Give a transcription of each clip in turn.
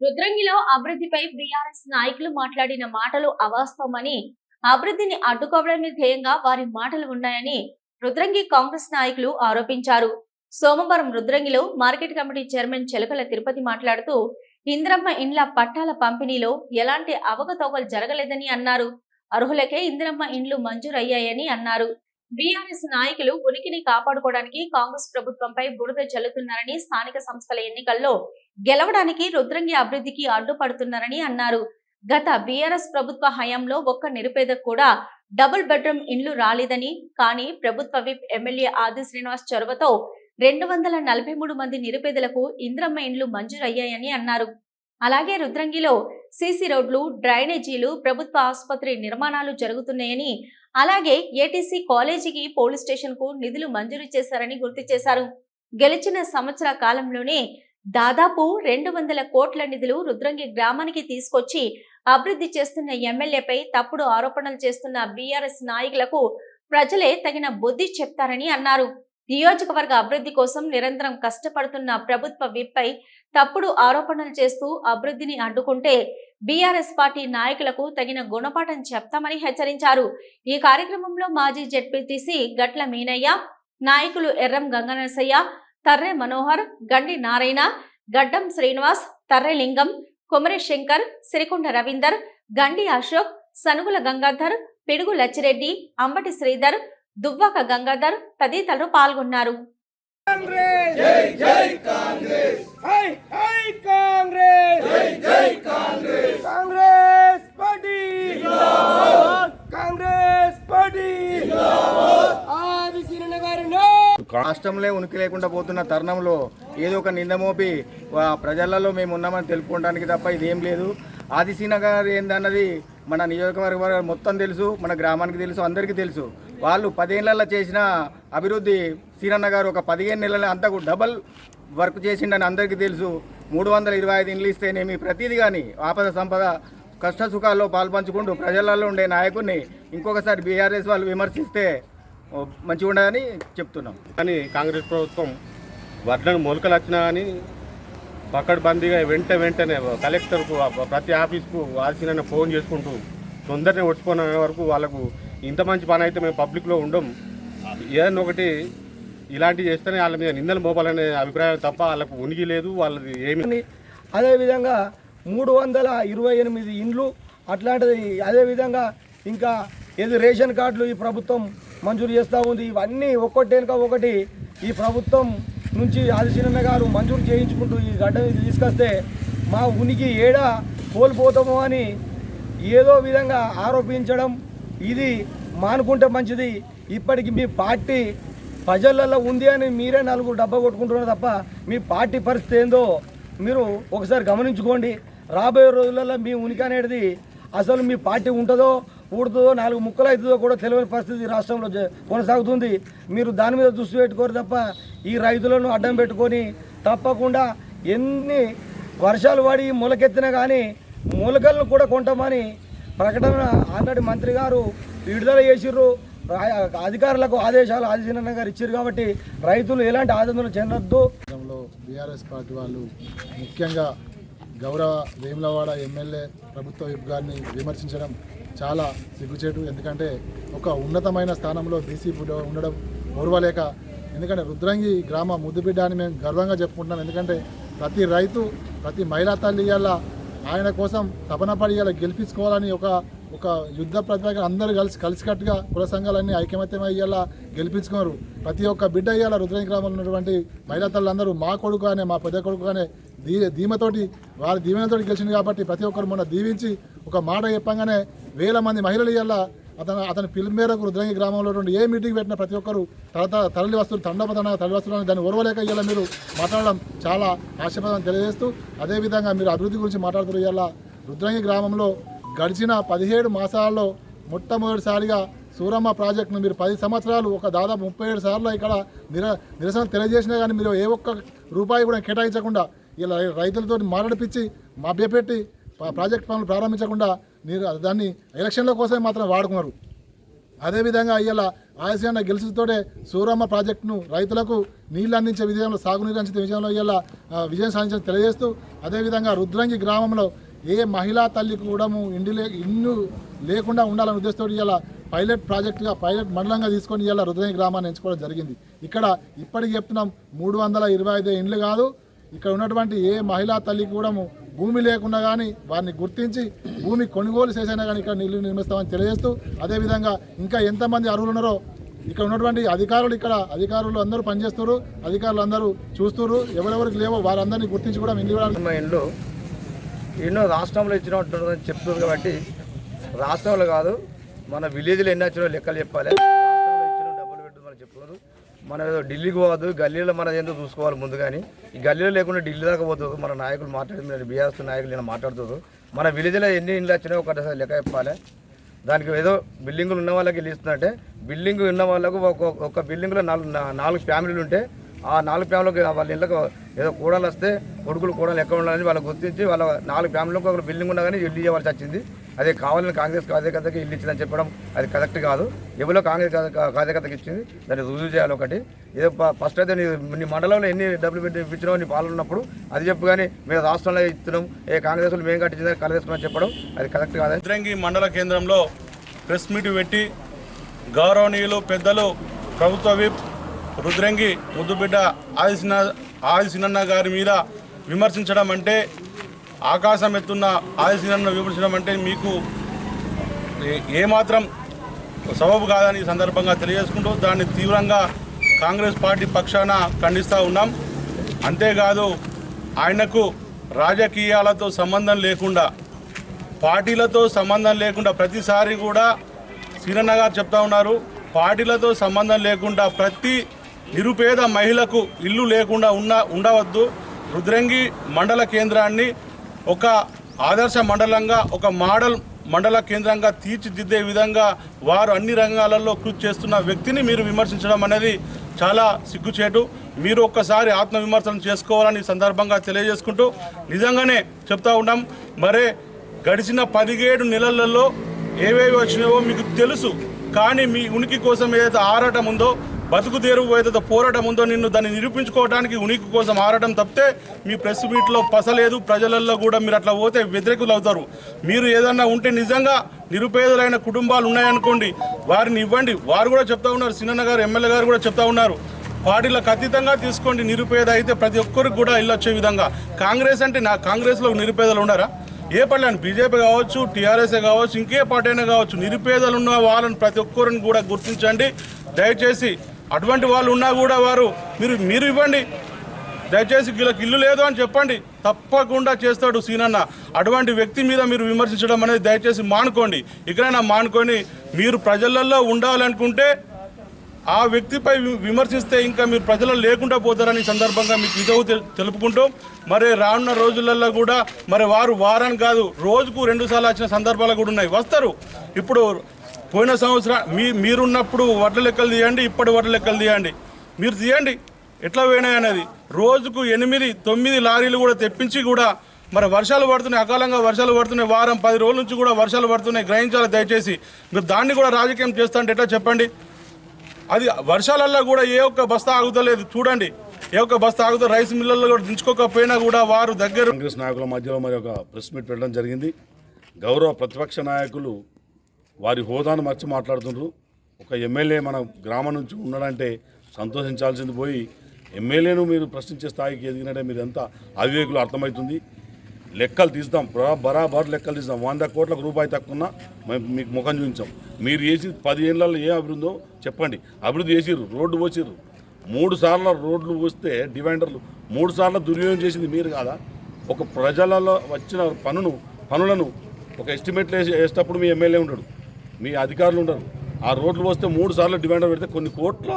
రుద్రంగిలో అభివృద్ధిపై బీఆర్ఎస్ నాయకులు మాట్లాడిన మాటలు అవాస్తవమని అభివృద్ధిని అడ్డుకోవడమే ధ్యేయంగా వారి మాటలు ఉన్నాయని రుద్రంగి కాంగ్రెస్ నాయకులు ఆరోపించారు. సోమవారం రుద్రంగిలో market committee chairman Chelakala Tirupati మాట్లాడుతూ ఇందిరమ్మ ఇండ్ల పట్టాల పంపిణీలో ఎలాంటి అవకతవకలు జరగలేదని అన్నారు. అర్హులకే ఇందిరమ్మ ఇండ్లు మంజూరయ్యాయని అన్నారు. బీఆర్ఎస్ నాయకులు ఉనికిని కాపాడుకోవడానికి కాంగ్రెస్ ప్రభుత్వంపై బురద చల్లుతున్నారని స్థానిక సంస్థల ఎన్నికల్లో గెలవడానికి రుద్రంగి అభివృద్ధికి అడ్డుపడుతున్నారని అన్నారు. గత బీఆర్ఎస్ ప్రభుత్వ హయాంలో ఒక్క నిరుపేద కూడా డబుల్ బెడ్రూమ్ ఇండ్లు రాలేదని కానీ ప్రభుత్వ విప్ ఎమ్మెల్యే ఆది శ్రీనివాస్ చొరవతో రెండు వందల నలభై మూడు మంది నిరుపేదలకు ఇంద్రమ్మ ఇండ్లు మంజూరయ్యాయని అన్నారు. అలాగే రుద్రంగిలో సీసీ రోడ్లు డ్రైనేజీలు ప్రభుత్వ ఆసుపత్రి నిర్మాణాలు జరుగుతున్నాయని అలాగే ఏటీసీ కాలేజీకి పోలీస్ స్టేషన్కు నిధులు మంజూరు చేశారని గుర్తు చేశారు. గెలిచిన సంవత్సర కాలంలోనే దాదాపు రెండు వందల కోట్ల నిధులు రుద్రంగి గ్రామానికి తీసుకొచ్చి అభివృద్ధి చేస్తున్న ఎమ్మెల్యేపై తప్పుడు ఆరోపణలు చేస్తున్న బీఆర్ఎస్ నాయకులకు ప్రజలే తగిన బుద్ధి చెప్తారని అన్నారు. నియోజకవర్గ అభివృద్ధి కోసం నిరంతరం కష్టపడుతున్న ప్రభుత్వ విప్పై తప్పుడు ఆరోపణలు చేస్తూ అభివృద్ధిని అడ్డుకుంటే బీఆర్ఎస్ పార్టీ నాయకులకు తగిన గుణపాఠం చెప్తామని హెచ్చరించారు. ఈ కార్యక్రమంలో మాజీ జడ్పీటీసి గట్ల మీనయ్య నాయకులు ఎర్రం గంగనరసయ్య తర్రె మనోహర్ గండి నారాయణ గడ్డం శ్రీనివాస్ తర్రె లింగం కొమరి శంకర్ సిరికొండ రవీందర్ గండి అశోక్ సనుగుల గంగాధర్ పిడుగు లచ్చిరెడ్డి అంబటి శ్రీధర్ దువ్వక గంగాధర్ తదితరులు పాల్గొన్నారు. హై హై కాంగ్రెస్! జై జై కాంగ్రెస్! కాంగ్రెస్ పార్టీ! జిందాబాద్! కాంగ్రెస్ పార్టీ! రాష్ట్రంలో ఉనికి లేకుండా పోతున్న తరుణంలో ఏదో ఒక నింద మోపి ప్రజలలో మేము ఉన్నామని తెలుపుకోవడానికి తప్ప ఇదేం లేదు. ఆదిశీన గారు ఏందన్నది మన నియోజకవర్గం మొత్తం తెలుసు మన గ్రామానికి తెలుసు అందరికీ తెలుసు. వాళ్ళు పదేళ్ళలో చేసిన అభివృద్ధి సీనన్న గారు ఒక పదిహేను నెలల అంతకు డబల్ వర్క్ చేసిండని అందరికీ తెలుసు. మూడు వందల ఇరవై ఐదు ఇండ్లు ఇస్తేనేమి ప్రతిదీ కానీ ఆపద సంపద కష్ట సుఖాల్లో పాల్పంచుకుంటూ ప్రజలలో ఉండే నాయకుడిని ఇంకొకసారి బీఆర్ఎస్ వాళ్ళు విమర్శిస్తే మంచిగా ఉండదని చెప్తున్నాం. కానీ కాంగ్రెస్ ప్రభుత్వం వడ్లను మొలకలు వచ్చినా కానీ పకడ్బందీగా వెంట వెంటనే కలెక్టర్కు ప్రతి ఆఫీస్కు వాల్సిన ఫోన్ చేసుకుంటూ తొందరనే వచ్చిపోయిన వరకు వాళ్ళకు ఇంత మంచి పని అయితే మేము పబ్లిక్లో ఉండం. ఏదైనా ఒకటి ఇలాంటివి చేస్తేనే వాళ్ళ మీద నిందలు మోపాలనే అభిప్రాయం తప్ప వాళ్ళకు ఉనికి లేదు వాళ్ళది ఏమి అదేవిధంగా మూడు వందల ఇరవై ఎనిమిది ఇండ్లు అట్లాంటిది అదేవిధంగా ఇంకా ఏది రేషన్ కార్డులు ఈ ప్రభుత్వం మంజూరు చేస్తూ ఉంది. ఇవన్నీ ఒక్కటి వెనుక ఒకటి ఈ ప్రభుత్వం నుంచి ఆదిశీనన్న గారు మంజూరు చేయించుకుంటూ ఈ గడ్డ తీసుకొస్తే మా ఉనికి ఏడా కోల్పోతామో అని ఏదో విధంగా ఆరోపించడం ఇది మానుకుంటే మంచిది. ఇప్పటికి మీ పార్టీ ప్రజలలో ఉంది అని మీరే నలుగురు డబ్బా కొట్టుకుంటున్నారు తప్ప మీ పార్టీ పరిస్థితి ఏందో మీరు ఒకసారి గమనించుకోండి. రాబోయే రోజులలో మీ ఉనికి అనేది అసలు మీ పార్టీ ఉంటుందో ఊడుతుందో నాలుగు ముక్కలు అవుతుందో కూడా తెలియని పరిస్థితి రాష్ట్రంలో కొనసాగుతుంది. మీరు దాని మీద దృష్టి పెట్టుకోరు తప్ప ఈ రైతులను అడ్డం పెట్టుకొని తప్పకుండా ఎన్ని వర్షాలు పడి మొలకెత్తినా కానీ మొలకలను కూడా కొంటామని ప్రకటన ఆల్రెడీ మంత్రి గారు విడుదల చేసిర్రు. అధికారులకు ఆదేశాలు ఆదిశీనన్న గారు ఇచ్చారు కాబట్టి రైతులు ఎలాంటి ఆందోళన చెందొద్దు. బీఆర్ఎస్ పార్టీ వాళ్ళు ముఖ్యంగా గౌరవ వేములవాడ ఎమ్మెల్యే ప్రభుత్వ విప్ గారిని విమర్శించడం చాలా సిగ్గుచేటు. ఎందుకంటే ఒక ఉన్నతమైన స్థానంలో బీసీ ఉండడం ఓర్వలేక ఎందుకంటే రుద్రంగి గ్రామ ముద్దుబిడ్డ అని మేము గర్వంగా చెప్పుకుంటున్నాం. ఎందుకంటే ప్రతి రైతు ప్రతి మహిళా తల్లి ఆయన కోసం తపన పడి గెలిపించుకోవాలని ఒక ఒక యుద్ధ ప్రతిపాదన అందరూ కలిసి కలిసికట్టుగా కుల సంఘాలన్నీ ఐకమత్యమై అయ్యేలా గెలిపించుకున్నారు. ప్రతి ఒక్క బిడ్డ ఇవాళ రుద్రంగి గ్రామంలో ఉన్నటువంటి మహిళా తల్లందరూ మా కొడుకు అనే మా పెద్ద కొడుకు అనే దీ ధీమతోటి వారి దీవెనతోటి గెలిచింది కాబట్టి ప్రతి ఒక్కరు మొన్న దీవించి ఒక మాట చెప్పంగానే వేల మంది మహిళలు ఇవాళ అతను అతని పిలుపు మేరకు రుద్రంగి గ్రామంలో ఏ మీటింగ్ పెట్టినా ప్రతి ఒక్కరు తరత తరలి వస్తువులు తండపతన తరలి వస్తువులు దాన్ని ఓర్వలేక ఇవాళ మీరు మాట్లాడడం చాలా ఆశీర్వాదం తెలియజేస్తూ అదేవిధంగా మీరు అభివృద్ధి గురించి మాట్లాడుతున్నారు ఇవాళ రుద్రంగి గ్రామంలో గడిచిన పదిహేడు మాసాల్లో మొట్టమొదటిసారిగా సూరమ్మ ప్రాజెక్టును మీరు పది సంవత్సరాలు ఒక దాదాపు ముప్పై ఏడు సార్లు ఇక్కడ నిర నిరసన తెలియజేసినా కానీ మీరు ఏ ఒక్క రూపాయి కూడా కేటాయించకుండా ఇలా రైతులతో మాట్లాడిపించి మభ్యపెట్టి ప్రాజెక్ట్ పనులు ప్రారంభించకుండా మీరు దాన్ని ఎలక్షన్ల కోసమే మాత్రం వాడుకున్నారు. అదేవిధంగా ఇవాళ ఆసియాన గెలిచితోటే సూరమ్మ ప్రాజెక్టును రైతులకు నీళ్ళు అందించే విజయంలో సాగునీరు అందించే విజయంలో ఇలా విజయం సాధించడం తెలియజేస్తూ అదేవిధంగా రుద్రంగి గ్రామంలో ఏ మహిళా తల్లికి కూడా ఇండి లే ఇల్లు లేకుండా ఉండాలనే ఉద్దేశంతో ఇలా పైలట్ ప్రాజెక్టుగా పైలట్ మండలంగా తీసుకొని ఇలా రుద్రంగి గ్రామాన్ని ఎంచుకోవడం జరిగింది. ఇక్కడ ఇప్పటికి చెప్తున్నాం మూడు వందల ఇరవై ఐదు ఇండ్లు కాదు. ఇక్కడ ఉన్నటువంటి ఏ మహిళా తల్లికి కూడా భూమి లేకుండా కానీ వారిని గుర్తించి భూమి కొనుగోలు చేసైనా కానీ ఇక్కడ నీళ్ళు నిర్మిస్తామని తెలియజేస్తూ అదేవిధంగా ఇంకా ఎంతమంది అర్హులు ఉన్నారో ఇక్కడ ఉన్నటువంటి అధికారులు ఇక్కడ అధికారులు అందరూ పనిచేస్తారు అధికారులు అందరూ చూస్తారు ఎవరెవరికి లేవో వారందరినీ గుర్తించి కూడా ఇల్లు ఇండ్లు ఎన్నో రాష్ట్రంలో ఇచ్చినట్టు చెప్తుంది కాబట్టి రాష్ట్రంలో కాదు మన విలేజ్లో ఎన్ని వచ్చినా లెక్కలు చెప్పాలి. రాష్ట్రంలో ఇచ్చిన డబ్బులు పెట్టు మనం చెప్పుకోదు మనం ఏదో ఢిల్లీకి పోవద్దు గల్లీలో మనం ఏందో చూసుకోవాలి ముందు కానీ. ఈ గల్లీలో లేకుండా ఢిల్లీ దాకా పోతుంది. మన నాయకులు మాట్లాడింది బీఆర్ఎస్ నాయకులు నేను మాట్లాడుతుంది మన విలేజ్లో ఎన్ని ఇండ్లు వచ్చినాయో ఒకటి లెక్క చెప్పాలి. దానికి ఏదో బిల్డింగులు ఉన్న వాళ్ళకి ఇల్లు ఇస్తుందంటే బిల్డింగ్ ఉన్న వాళ్ళకు ఒక బిల్డింగ్లో నాలుగు నాలుగు ఫ్యామిలీలు ఉంటే ఆ నాలుగు ఫ్యామిలీకి వాళ్ళ ఇళ్ళకు ఏదో కూడలు వస్తే కొడుకులు కూడలు ఎక్కడ ఉండాలని వాళ్ళకి గుర్తించి వాళ్ళ నాలుగు ఫ్యామిలీకి ఒక బిల్డింగ్ ఉన్నా కానీ ఇల్లు ఇవ్వాల్సి వచ్చింది. అదే కావాలని కాంగ్రెస్ కార్యకర్తకి ఇల్లు ఇచ్చిందని చెప్పడం అది కరెక్ట్ కాదు. ఎవరో కాంగ్రెస్ కార్యకర్తకి ఇచ్చింది దాన్ని రుజువు చేయాలి ఒకటి. ఏదో ప- ఫస్ట్ అయితే నీ నీ మండలంలో ఎన్ని డబ్బులు పెట్టి ఇప్పించినావు నీ పాలన ఉన్నప్పుడు అది చెప్పు కానీ మేము రాష్ట్రంలో ఇస్తున్నాం ఏ కాంగ్రెస్ వాళ్ళు మేము కట్టించిందని కలదేసుకుని చెప్పడం అది కరెక్ట్ కాదు. రుద్రంగి మండల కేంద్రంలో ప్రెస్ మీట్ పెట్టి గౌరవనీయులు పెద్దలు ప్రభుత్వ విప్ రుద్రంగి ముద్దుబిడ్డ ఆదిసిన ఆదిసినన్న గారి మీద విమర్శించడం అంటే ఆకాశం ఎత్తున్న ఆదిసినన్న విమర్శించడం అంటే మీకు ఏ- ఏమాత్రం సబబు కాదని సందర్భంగా తెలియజేసుకుంటూ దాన్ని తీవ్రంగా కాంగ్రెస్ పార్టీ పక్షాన ఖండిస్తూ ఉన్నాం. అంతేకాదు ఆయనకు రాజకీయాలతో సంబంధం లేకుండా పార్టీలతో సంబంధం లేకుండా ప్రతిసారి కూడా సీనన్న గారు చెప్తా ఉన్నారు. పార్టీలతో సంబంధం లేకుండా ప్రతి నిరుపేద మహిళకు ఇల్లు లేకుండా ఉన్న ఉండవద్దు. రుద్రంగి మండల కేంద్రాన్ని ఒక ఆదర్శ మండలంగా ఒక మోడల్ మండల కేంద్రంగా తీర్చిదిద్దే విధంగా వారు అన్ని రంగాలలో కృషి చేస్తున్న వ్యక్తిని మీరు విమర్శించడం అనేది చాలా సిగ్గుచేటు. మీరు ఒక్కసారి ఆత్మవిమర్శనం చేసుకోవాలని సందర్భంగా తెలియజేసుకుంటూ నిజంగానే చెప్తా ఉన్నాం. మరే గడిచిన పదిహేడు నెలలలో ఏవేవి వచ్చినాయో మీకు తెలుసు. కానీ మీ ఉనికి కోసం ఏదైతే ఆరాటం ఉందో బతుకు తెరువు ఏదైతే పోరాటం ఉందో నిన్ను దాన్ని నిరూపించుకోవడానికి ఉనికి కోసం ఆడటం తప్పితే మీ ప్రెస్ మీట్లో పసలేదు ప్రజలలో కూడా మీరు అట్లా పోతే వ్యతిరేకులు అవుతారు మీరు ఏదన్నా ఉంటే నిజంగా నిరుపేదలైన కుటుంబాలు ఉన్నాయనుకోండి వారిని ఇవ్వండి. వారు కూడా చెప్తా ఉన్నారు సినన్న గారు ఎమ్మెల్యే గారు కూడా చెప్తా ఉన్నారు. పార్టీలకు అతీతంగా తీసుకోండి నిరుపేద అయితే ప్రతి ఒక్కరికి కూడా ఇల్లు వచ్చే విధంగా. కాంగ్రెస్ అంటే నా కాంగ్రెస్లో నిరుపేదలు ఉన్నారా? ఏ పార్టీ అని బీజేపీ కావచ్చు టీఆర్ఎస్ఏ కావచ్చు ఇంకే పార్టీ అయినా కావచ్చు నిరుపేదలు ఉన్న వాళ్ళని ప్రతి ఒక్కరిని కూడా గుర్తించండి. దయచేసి అటువంటి వాళ్ళు ఉన్నా కూడా వారు మీరు మీరు ఇవ్వండి. దయచేసి వీళ్ళకి ఇల్లు లేదు అని చెప్పండి. తప్పకుండా చేస్తాడు సీనన్న. అటువంటి వ్యక్తి మీద మీరు విమర్శించడం అనేది దయచేసి మానుకోండి. ఇకనైనా మానుకొని మీరు ప్రజలలో ఉండాలనుకుంటే ఆ వ్యక్తిపై విమర్శిస్తే ఇంకా మీరు ప్రజలు లేకుండా పోతారని సందర్భంగా మీకు ఇదవు తెలుపుకుంటూ. మరి రానున్న రోజులలో కూడా మరి వారు వారాన్ని కాదు రోజుకు రెండు సార్లు వచ్చిన సందర్భాలు కూడా ఉన్నాయి. వస్తారు. ఇప్పుడు పోయిన సంవత్సరం మీ మీరున్నప్పుడు వడ్ల లెక్కలు తీయండి ఇప్పటి వడ్ల లెక్కలు తీయండి. మీరు తీయండి. ఎట్లా పోయినాయి అనేది. రోజుకు ఎనిమిది తొమ్మిది లారీలు కూడా తెప్పించి కూడా మరి వర్షాలు పడుతున్నాయి అకాలంగా వర్షాలు పడుతున్నాయి. వారం పది రోజుల నుంచి కూడా వర్షాలు పడుతున్నాయి గ్రహించాలి దయచేసి. మీరు దాన్ని కూడా రాజకీయం చేస్తాంటే ఎట్లా చెప్పండి? అది వర్షాలల్లో కూడా ఏ ఒక్క బస్తా ఆగుతలేదు. చూడండి. ఏ ఒక్క బస్తా ఆగుతా రైస్ మిల్లల్లో కూడా దించుకోకపోయినా కూడా వారు దగ్గర కాంగ్రెస్ నాయకుల మధ్యలో మరి ఒక ప్రెస్ మీట్ పెట్టడం జరిగింది. గౌరవ ప్రతిపక్ష నాయకులు వారి హోదాను మర్చి మాట్లాడుతుండ్రు. ఒక ఎమ్మెల్యే మన గ్రామం నుంచి ఉన్నాడంటే సంతోషించాల్సింది పోయి ఎమ్మెల్యేను మీరు ప్రశ్నించే స్థాయికి ఎదిగినట్టే మీరు ఎంత అవివేకులు అర్థమవుతుంది. లెక్కలు తీస్తాం బరా బరాబర్ లెక్కలు తీస్తాం. వంద కోట్ల రూపాయి తక్కువ మేము మీకు ముఖం చూపించాం. మీరు చేసి పది ఏళ్ళలో ఏం అభివృద్ధి చెప్పండి. అభివృద్ధి చేసిర్రు రోడ్డు పోసిర్రు. మూడు సార్లు రోడ్లు పోస్తే డివైడర్లు మూడు సార్లు దుర్వినియోగం చేసింది మీరు కాదా? ఒక ప్రజలలో వచ్చిన పనును పనులను ఒక ఎస్టిమేట్లు వేసి వేసేటప్పుడు మీ ఎమ్మెల్యే ఉండడు. మీ అధికారులు ఉండరు. ఆ రోడ్లు పోస్తే మూడు సార్లు డిమాండ్ పెడితే కొన్ని కోట్ల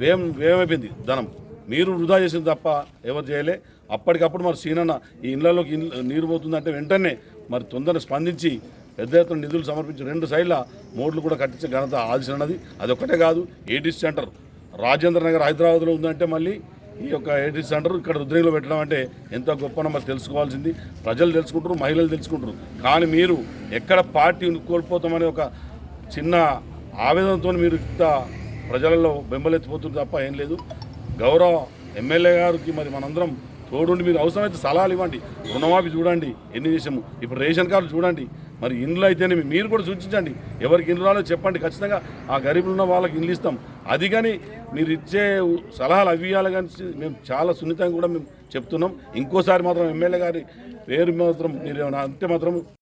వ్యయం వ్యయమైపోయింది ధనం. మీరు వృధా చేసింది తప్ప ఎవరు చేయలే. అప్పటికప్పుడు మరి సీనన్న ఈ ఇళ్ళలోకి నీరు పోతుందంటే వెంటనే మరి తొందరగా స్పందించి పెద్ద ఎత్తున నిధులు సమర్పించి రెండు సైడ్ల మోడ్లు కూడా కట్టించే ఘనత ఆదిసినది అదొక్కటే కాదు ఏడిస్ సెంటర్. రాజేంద్ర నగర్ హైదరాబాద్లో ఉందంటే మళ్ళీ ఈ యొక్క ఏడీస్ సెంటర్ ఇక్కడ రుద్రంగిలో పెట్టడం అంటే ఎంతో గొప్పనో మరి తెలుసుకోవాల్సింది. ప్రజలు తెలుసుకుంటారు మహిళలు తెలుసుకుంటారు. కానీ మీరు ఎక్కడ పార్టీ కోల్పోతామనే ఒక చిన్న ఆవేదనతో మీరు ఇంత ప్రజలలో బెంబలెత్తిపోతుంది తప్ప ఏం లేదు. గౌరవ ఎమ్మెల్యే గారికి మరి మనందరం తోడుండి మీరు అవసరమైతే సలహాలు ఇవ్వండి. రుణమాఫీ చూడండి ఎన్ని చేసాము ఇప్పుడు రేషన్ కార్డు చూడండి. మరి ఇండ్లు అయితేనే మీరు కూడా సూచించండి. ఎవరికి ఇండ్లు రాలో చెప్పండి. ఖచ్చితంగా ఆ గరీబులు ఉన్న వాళ్ళకి ఇండ్లు ఇస్తాం. అది కానీ మీరు ఇచ్చే సలహాలు అవి ఇవ్వాలి కానీ మేము చాలా సున్నితంగా కూడా మేము చెప్తున్నాం. ఇంకోసారి మాత్రం ఎమ్మెల్యే గారి పేరు మాత్రం మీరు ఏమైనా అంటే మాత్రం